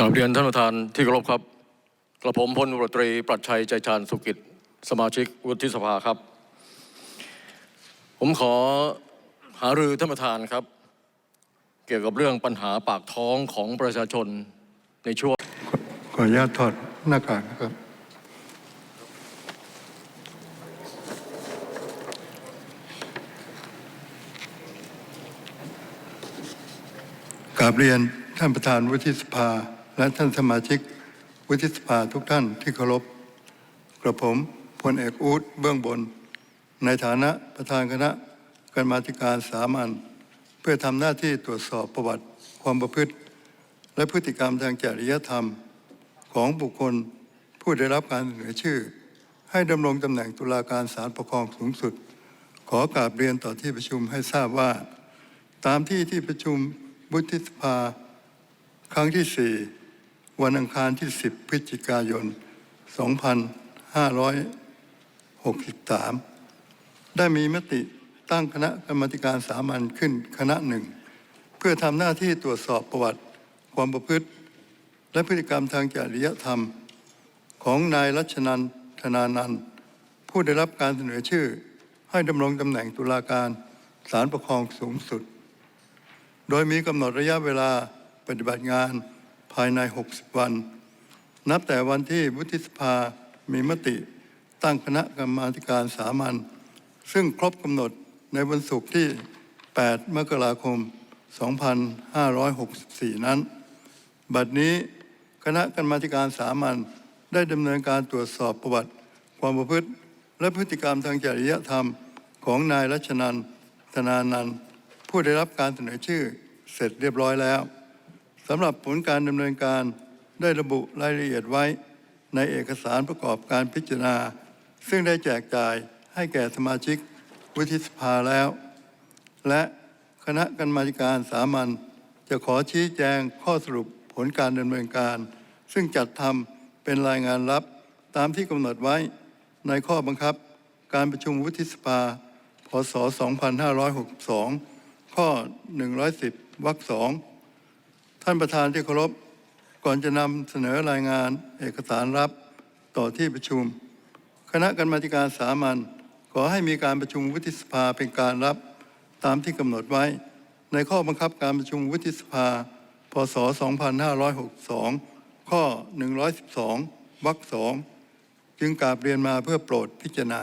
กราบเรียนท่านประธานที่เคารพครับ กระผมพลตำรวตรีปรัชชัยใจชาญสุกิจ สมาชิกวุฒิสภาครับ ผมขอหารือท่านประธานครับ เกี่ยวกับเรื่องปัญหาปากท้องของประชาชนในช่วง ขออนุญาตถอดหน้ากากนะครับ กราบเรียนท่านประธานวุฒิสภา และท่านสมาชิกวุฒิสภาทุกท่านที่เคารพกระผมพลเอกอู๊ดเบื้องบน ในฐานะประธานคณะกรรมาธิการสามัญเพื่อทำหน้าที่ตรวจสอบประวัติความประพฤติ และพฤติกรรมทางจริยธรรมของบุคคลผู้ได้รับการเสนอชื่อ ให้ดำรงตำแหน่งตุลาการศาลปกครองสูงสุด ขอกราบเรียนต่อที่ประชุมให้ทราบว่า ตามที่ที่ประชุมวุฒิสภา ครั้งที่4 วันอังคารที่ 10 พฤศจิกายน 2563 ได้มีมติตั้งคณะกรรมการสามัญขึ้นคณะหนึ่ง เพื่อทำหน้าที่ตรวจสอบประวัติความประพฤติ และพฤติกรรมทางจริยธรรม ของนายรัชนันธนานันผู้ได้รับการเสนอชื่อ ให้ดำรงตำแหน่งตุลาการศาลปกครองสูงสุด โดยมีกำหนดระยะเวลาปฏิบัติงานายใน 60 วัน นับแต่วันที่วุฒิสภามีมติตั้งคณะกรรมาการสามัญซึ่งครบกำหนดในวันศุกร์ที่ 8 มกราคม 2564 นั้น บัดนี้คณะกรรมาการสามัญได้ดำเนินการตรวจสอบประวัติ ความประพฤติ และพฤติกรรมทางจริยธรรมของนายรัชนันธนานันผู้ได้รับการเสนอชื่อเสร็จเรียบร้อยแล้ว สำหรับผลการดำเนินการได้ระบุรายละเอียดไว้ในเอกสารประกอบการพิจารณา ซึ่งได้แจกจ่ายให้แก่สมาชิกวุฒิสภาแล้ว และคณะกรรมาการสามัญจะขอชี้แจงข้อสรุปผลการดำเนินการ ซึ่งจัดทำเป็นรายงานลับตามที่กำหนดไว้ในข้อบังคับ การประชุมวุฒิสภา พศ 2562 ข้อ 110 วรรคสอง ท่านประธานที่เคารพก่อนจะนำเสนอรายงานเอกสารรับต่อที่ประชุม คณะกรรมาการสามัญขอให้มีการประชุมวุฒิสภาเป็นการรับตามที่กำหนดไว้ ในข้อบังคับการประชุมวุฒิสภา พศ 2562 ข้อ 112 วรรคสองจึงกราบเรียนมาเพื่อโปรดพิจารณา